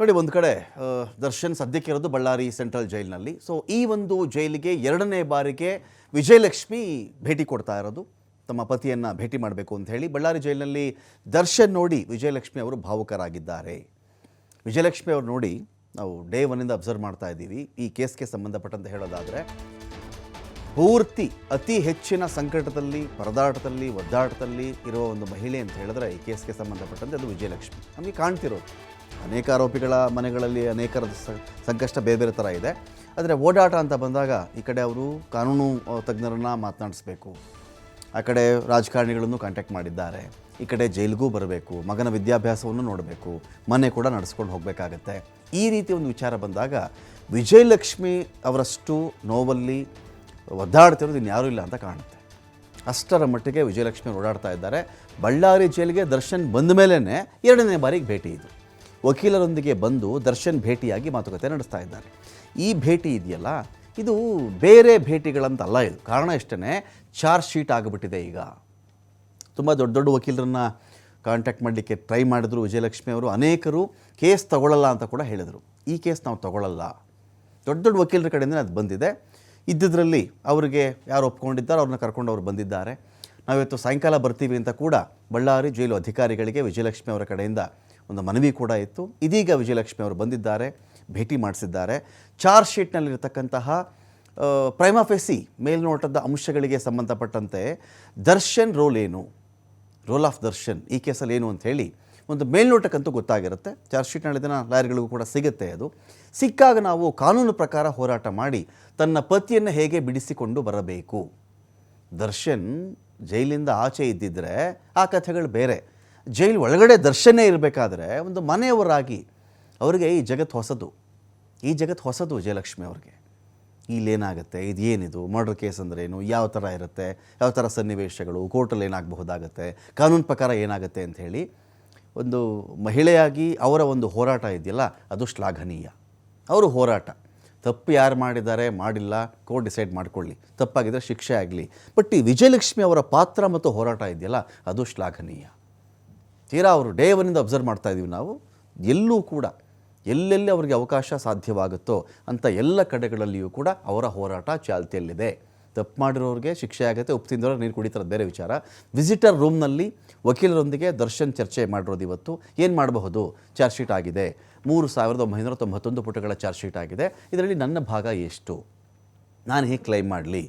ನೋಡಿ, ಒಂದು ಕಡೆ ದರ್ಶನ್ ಸದ್ಯಕ್ಕೆ ಇರೋದು ಬಳ್ಳಾರಿ ಸೆಂಟ್ರಲ್ ಜೈಲಿನಲ್ಲಿ. ಸೊ ಈ ಒಂದು ಜೈಲಿಗೆ ಎರಡನೇ ಬಾರಿಗೆ ವಿಜಯಲಕ್ಷ್ಮಿ ಭೇಟಿ ಕೊಡ್ತಾ ಇರೋದು. ತಮ್ಮ ಪತಿಯನ್ನು ಭೇಟಿ ಮಾಡಬೇಕು ಅಂತ ಹೇಳಿ ಬಳ್ಳಾರಿ ಜೈಲಿನಲ್ಲಿ ದರ್ಶನ್ ನೋಡಿ ವಿಜಯಲಕ್ಷ್ಮಿ ಅವರು ಭಾವುಕರಾಗಿದ್ದಾರೆ. ವಿಜಯಲಕ್ಷ್ಮಿ ಅವರು ನೋಡಿ ನಾವು ಡೇ ಒನ್ನಿಂದ ಅಬ್ಸರ್ವ್ ಮಾಡ್ತಾ ಇದ್ದೀವಿ ಈ ಕೇಸ್ಗೆ ಸಂಬಂಧಪಟ್ಟಂತೆ ಹೇಳೋದಾದರೆ. ಪೂರ್ತಿ ಅತಿ ಹೆಚ್ಚಿನ ಸಂಕಟದಲ್ಲಿ, ಪರದಾಟದಲ್ಲಿ, ಒದ್ದಾಟದಲ್ಲಿ ಇರುವ ಒಂದು ಮಹಿಳೆ ಅಂತ ಹೇಳಿದ್ರೆ ಈ ಕೇಸ್ಗೆ ಸಂಬಂಧಪಟ್ಟಂತೆ ಅದು ವಿಜಯಲಕ್ಷ್ಮಿ. ನಮಗೆ ಕಾಣ್ತಿರೋದು. ಅನೇಕ ಆರೋಪಿಗಳ ಮನೆಗಳಲ್ಲಿ ಅನೇಕರ ಸಂಕಷ್ಟ ಬೇರೆ ಬೇರೆ ಥರ ಇದೆ. ಆದರೆ ಓಡಾಟ ಅಂತ ಬಂದಾಗ ಈ ಕಡೆ ಅವರು ಕಾನೂನು ತಜ್ಞರನ್ನ ಮಾತನಾಡಿಸ್ಬೇಕು. ಆ ಕಡೆ ರಾಜಕಾರಣಿಗಳನ್ನು ಕಾಂಟ್ಯಾಕ್ಟ್ ಮಾಡಿದ್ದಾರೆ. ಈ ಕಡೆ ಜೈಲಿಗೂ ಬರಬೇಕು. ಮಗನ ವಿದ್ಯಾಭ್ಯಾಸವನ್ನು ನೋಡಬೇಕು. ಮನೆ ಕೂಡ ನಡೆಸ್ಕೊಂಡು ಹೋಗಬೇಕಾಗತ್ತೆ. ಈ ರೀತಿ ಒಂದು ವಿಚಾರ ಬಂದಾಗ ವಿಜಯಲಕ್ಷ್ಮಿ ಅವರಷ್ಟು ನೋವಲ್ಲಿ ಒದ್ದಾಡ್ತಿರೋದು ಇನ್ಯಾರೂ ಇಲ್ಲ ಅಂತ ಕಾಣುತ್ತೆ. ಅಷ್ಟರ ಮಟ್ಟಿಗೆ ವಿಜಯಲಕ್ಷ್ಮಿ ಓಡಾಡ್ತಾ ಇದ್ದಾರೆ. ಬಳ್ಳಾರಿ ಜೈಲಿಗೆ ದರ್ಶನ್ ಬಂದ ಮೇಲೇ ಎರಡನೇ ಬಾರಿಗೆ ಭೇಟಿ ಇದು. ವಕೀಲರೊಂದಿಗೆ ಬಂದು ದರ್ಶನ್ ಭೇಟಿಯಾಗಿ ಮಾತುಕತೆ ನಡೆಸ್ತಾ ಇದ್ದಾರೆ. ಈ ಭೇಟಿ ಇದೆಯಲ್ಲ? ಇದು ಬೇರೆ ಭೇಟಿಗಳಂತಲ್ಲ ಇದು. ಕಾರಣ ಇಷ್ಟೇ ಚಾರ್ಜ್ ಶೀಟ್ ಆಗಿಬಿಟ್ಟಿದೆ ಈಗ. ತುಂಬ ದೊಡ್ಡ ದೊಡ್ಡ ವಕೀಲರನ್ನ ಕಾಂಟ್ಯಾಕ್ಟ್ ಮಾಡಲಿಕ್ಕೆ ಟ್ರೈ ಮಾಡಿದ್ರು ವಿಜಯಲಕ್ಷ್ಮಿ ಅವರು. ಅನೇಕರು ಕೇಸ್ ತಗೊಳ್ಳಲ್ಲ ಅಂತ ಕೂಡ ಹೇಳಿದರು. ಈ ಕೇಸ್ ನಾವು ತಗೊಳ್ಳಲ್ಲ. ದೊಡ್ಡ ದೊಡ್ಡ ವಕೀಲರ ಕಡೆಯಿಂದ ಅದು ಬಂದಿದೆ. ಇದ್ದಿದ್ರಲ್ಲಿ ಅವರಿಗೆ ಯಾರು ಒಪ್ಕೊಂಡಿದ್ದಾರೋ ಅವ್ರನ್ನ ಕರ್ಕೊಂಡು ಅವರು ಬಂದಿದ್ದಾರೆ. ನಾವಿವತ್ತು ಸಾಯಂಕಾಲ ಬರ್ತೀವಿ ಅಂತ ಕೂಡ ಬಳ್ಳಾರಿ ಜೈಲು ಅಧಿಕಾರಿಗಳಿಗೆ ವಿಜಯಲಕ್ಷ್ಮಿ ಅವರ ಕಡೆಯಿಂದ ಒಂದು ಮನವಿ ಕೂಡ ಇತ್ತು. ಇದೀಗ ವಿಜಯಲಕ್ಷ್ಮಿ ಅವರು ಬಂದಿದ್ದಾರೆ, ಭೇಟಿ ಮಾಡಿಸಿದ್ದಾರೆ. ಚಾರ್ಜ್ ಶೀಟ್ನಲ್ಲಿರತಕ್ಕಂತಹ ಪ್ರೈಮಾಫೆಸಿ ಮೇಲ್ನೋಟದ ಅಂಶಗಳಿಗೆ ಸಂಬಂಧಪಟ್ಟಂತೆ ದರ್ಶನ್ ರೋಲ್ ಏನು? ರೋಲ್ ಆಫ್ ದರ್ಶನ್ ಈ ಕೇಸಲ್ಲಿ ಏನು ಅಂತ ಹೇಳಿ ಒಂದು ಮೇಲ್ನೋಟಕ್ಕಂತೂ ಗೊತ್ತಾಗಿರುತ್ತೆ. ಚಾರ್ಜ್ ಶೀಟ್ನಲ್ಲಿ ದಿನ ಲಾಯರ್ಗಳಿಗೂ ಕೂಡ ಸಿಗುತ್ತೆ ಅದು. ಸಿಕ್ಕಾಗ ನಾವು ಕಾನೂನು ಪ್ರಕಾರ ಹೋರಾಟ ಮಾಡಿ ತನ್ನ ಪತಿಯನ್ನು ಹೇಗೆ ಬಿಡಿಸಿಕೊಂಡು ಬರಬೇಕು. ದರ್ಶನ್ ಜೈಲಿಂದ ಆಚೆ ಇದ್ದಿದ್ರೆ ಆ ಕಥೆಗಳು ಬೇರೆ. ಜೈಲು ಒಳಗಡೆ ದರ್ಶನೇ ಇರಬೇಕಾದ್ರೆ ಒಂದು ಮನೆಯವರಾಗಿ ಅವರಿಗೆ ಈ ಜಗತ್ತು ಹೊಸದು. ಈ ಜಗತ್ತು ಹೊಸದು ಜಯಲಕ್ಷ್ಮಿ ಅವ್ರಿಗೆ. ಇಲ್ಲೇನಾಗುತ್ತೆ? ಇದು ಏನಿದು ಮರ್ಡರ್ ಕೇಸ್ ಅಂದ್ರೆ ಏನು ಯಾವ ಥರ ಇರುತ್ತೆ? ಯಾವ ಥರ ಸನ್ನಿವೇಶಗಳು? ಕೋರ್ಟಲ್ಲಿ ಏನಾಗಬಹುದಾಗತ್ತೆ? ಕಾನೂನು ಪ್ರಕಾರ ಏನಾಗುತ್ತೆ ಅಂತ ಹೇಳಿ ಒಂದು ಮಹಿಳೆಯಾಗಿ ಅವರ ಒಂದು ಹೋರಾಟ ಇದೆಯಲ್ಲ, ಅದು ಶ್ಲಾಘನೀಯ. ಅವರು ಹೋರಾಟ. ತಪ್ಪು ಯಾರು ಮಾಡಿದ್ದಾರೆ ಮಾಡಿಲ್ಲ, ಕೋರ್ಟ್ ಡಿಸೈಡ್ ಮಾಡಿಕೊಳ್ಳಿ. ತಪ್ಪಾಗಿದ್ದರೆ ಶಿಕ್ಷೆ ಆಗಲಿ. ಬಟ್ ಈ ವಿಜಯಲಕ್ಷ್ಮಿ ಅವರ ಪಾತ್ರ ಮತ್ತು ಹೋರಾಟ ಇದೆಯಲ್ಲ, ಅದು ಶ್ಲಾಘನೀಯ. ತೀರಾ ಅವರು ಡೇ ಒನ್ನಿಂದ ಅಬ್ಸರ್ವ್ ಮಾಡ್ತಾ ಇದ್ದೀವಿ ನಾವು. ಎಲ್ಲೂ ಕೂಡ, ಎಲ್ಲೆಲ್ಲಿ ಅವರಿಗೆ ಅವಕಾಶ ಸಾಧ್ಯವಾಗುತ್ತೋ ಅಂಥ ಎಲ್ಲ ಕಡೆಗಳಲ್ಲಿಯೂ ಕೂಡ ಅವರ ಹೋರಾಟ ಚಾಲ್ತಿಯಲ್ಲಿದೆ. ತಪ್ಪು ಮಾಡಿರೋರಿಗೆ ಶಿಕ್ಷೆ ಆಗುತ್ತೆ ಉಪ್ಪು ತಿಂದವರು ನೀರು ಕುಡಿತಾರೆ, ಬೇರೆ ವಿಚಾರ. ವಿಸಿಟರ್ ರೂಮ್ನಲ್ಲಿ ವಕೀಲರೊಂದಿಗೆ ದರ್ಶನ್ ಚರ್ಚೆ ಮಾಡಿರೋದು ಇವತ್ತು. ಏನು ಮಾಡಬಹುದು? ಚಾರ್ಜ್ ಶೀಟ್ ಆಗಿದೆ. ಮೂರು ಸಾವಿರದ ಒಂಬೈನೂರ ತೊಂಬತ್ತೊಂದು ಪುಟಗಳ ಚಾರ್ಜ್ ಶೀಟ್ ಆಗಿದೆ. ಇದರಲ್ಲಿ ನನ್ನ ಭಾಗ ಎಷ್ಟು? ನಾನು ಹೇಗೆ ಕ್ಲೈಮ್ ಮಾಡಲಿ?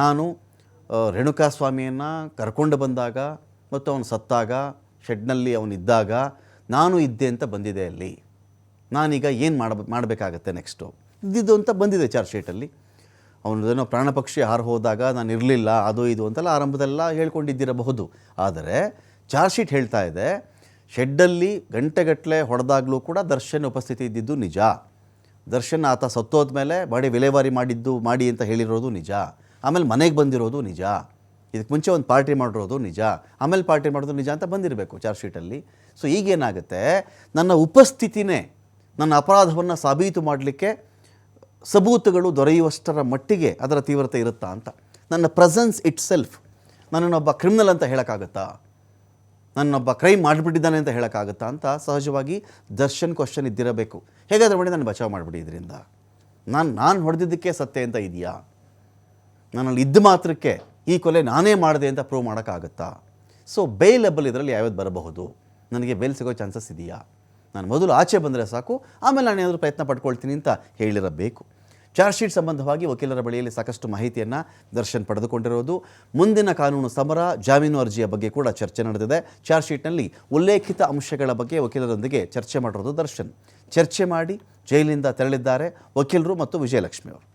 ನಾನು ರೇಣುಕಾ ಸ್ವಾಮಿಯನ್ನು ಕರ್ಕೊಂಡು ಬಂದಾಗ ಮತ್ತು ಅವನು ಸತ್ತಾಗ ಶೆಡ್ನಲ್ಲಿ ಅವನಿದ್ದಾಗ ನಾನು ಇದ್ದೆ ಅಂತ ಬಂದಿದೆ ಅಲ್ಲಿ. ನಾನೀಗ ಏನು ಮಾಡ ಮಾಡಬೇಕಾಗತ್ತೆ ನೆಕ್ಸ್ಟು ಇದ್ದಿದ್ದು ಅಂತ ಬಂದಿದೆ ಚಾರ್ಜ್ ಶೀಟಲ್ಲಿ. ಅವನದೇನೋ ಪ್ರಾಣಪಕ್ಷಿ ಹಾರು ಹೋದಾಗ ನಾನು ಇರಲಿಲ್ಲ, ಅದು ಇದು ಅಂತೆಲ್ಲ ಆರಂಭದಲ್ಲ ಹೇಳ್ಕೊಂಡಿದ್ದಿರಬಹುದು. ಆದರೆ ಚಾರ್ಜ್ ಶೀಟ್ ಹೇಳ್ತಾ ಇದೆ, ಶೆಡ್ಡಲ್ಲಿ ಗಂಟೆಗಟ್ಟಲೆ ಹೊಡೆದಾಗಲೂ ಕೂಡ ದರ್ಶನ್ ಉಪಸ್ಥಿತಿ ಇದ್ದಿದ್ದು ನಿಜ. ದರ್ಶನ್ ಆತ ಸತ್ತೋದ ಮೇಲೆ ಬಾಡಿ ವಿಲೇವಾರಿ ಮಾಡಿದ್ದು, ಮಾಡಿ ಅಂತ ಹೇಳಿರೋದು ನಿಜ. ಆಮೇಲೆ ಮನೆಗೆ ಬಂದಿರೋದು ನಿಜ. ಇದಕ್ಕೆ ಮುಂಚೆ ಒಂದು ಪಾರ್ಟಿ ಮಾಡಿರೋದು ನಿಜ. ಆಮೇಲೆ ಪಾರ್ಟಿ ಮಾಡೋದು ನಿಜ ಅಂತ ಬಂದಿರಬೇಕು ಚಾರ್ಜ್ ಶೀಟಲ್ಲಿ. ಸೊ ಈಗೇನಾಗುತ್ತೆ, ನನ್ನ ಉಪಸ್ಥಿತಿನೇ ನನ್ನ ಅಪರಾಧವನ್ನು ಸಾಬೀತು ಮಾಡಲಿಕ್ಕೆ ಸಬೂತುಗಳು ದೊರೆಯುವಷ್ಟರ ಮಟ್ಟಿಗೆ ಅದರ ತೀವ್ರತೆ ಇರುತ್ತಾ ಅಂತ. ನನ್ನ ಪ್ರೆಸೆನ್ಸ್ ಇಟ್ ಸೆಲ್ಫ್ ನನ್ನನ್ನೊಬ್ಬ ಕ್ರಿಮಿನಲ್ ಅಂತ ಹೇಳೋಕ್ಕಾಗತ್ತಾ? ನನ್ನೊಬ್ಬ ಕ್ರೈಮ್ ಮಾಡಿಬಿಟ್ಟಿದ್ದಾನೆ ಅಂತ ಹೇಳೋಕ್ಕಾಗತ್ತಾ ಅಂತ ಸಹಜವಾಗಿ ದರ್ಶನ್ ಕ್ವಶನ್ ಇದ್ದಿರಬೇಕು. ಹೇಗಾದರೂ ಮಾಡಿ ನಾನು ಬಚಾವ್ ಮಾಡಿಬಿಡಿ ಇದರಿಂದ. ನಾನು ನಾನು ಹೊಡೆದಿದ್ದಕ್ಕೆ ಸತ್ಯ ಅಂತ ಇದೆಯಾ? ನನ್ನಲ್ಲಿ ಇದ್ದ ಮಾತ್ರಕ್ಕೆ ಈ ಕೊಲೆ ನಾನೇ ಮಾಡಿದೆ ಅಂತ ಪ್ರೂವ್ ಮಾಡೋಕ್ಕಾಗತ್ತಾ? ಸೊ ಬೇಲೆಬಲ್ ಇದರಲ್ಲಿ ಯಾವ್ಯಾವ್ದು ಬರಬಹುದು? ನನಗೆ ಬೇಲ್ ಸಿಗೋ ಚಾನ್ಸಸ್ ಇದೆಯಾ? ನಾನು ಮೊದಲು ಆಚೆ ಬಂದರೆ ಸಾಕು, ಆಮೇಲೆ ನಾನು ಏನಾದರೂ ಪ್ರಯತ್ನ ಪಡ್ಕೊಳ್ತೀನಿ ಅಂತ ಹೇಳಿರಬೇಕು. ಚಾರ್ಜ್ ಶೀಟ್ ಸಂಬಂಧವಾಗಿ ವಕೀಲರ ಬಳಿಯಲ್ಲಿ ಸಾಕಷ್ಟು ಮಾಹಿತಿಯನ್ನು ದರ್ಶನ್ ಪಡೆದುಕೊಂಡಿರೋದು ಮುಂದಿನ ಕಾನೂನು ಸಮರ, ಜಾಮೀನು ಅರ್ಜಿಯ ಬಗ್ಗೆ ಕೂಡ ಚರ್ಚೆ ನಡೆದಿದೆ. ಚಾರ್ಜ್ ಶೀಟ್ನಲ್ಲಿ ಉಲ್ಲೇಖಿತ ಅಂಶಗಳ ಬಗ್ಗೆ ವಕೀಲರೊಂದಿಗೆ ಚರ್ಚೆ ಮಾಡಿರೋದು ದರ್ಶನ್. ಚರ್ಚೆ ಮಾಡಿ ಜೈಲಿನಿಂದ ತೆರಳಿದ್ದಾರೆ ವಕೀಲರು ಮತ್ತು ವಿಜಯಲಕ್ಷ್ಮಿ ಅವರು.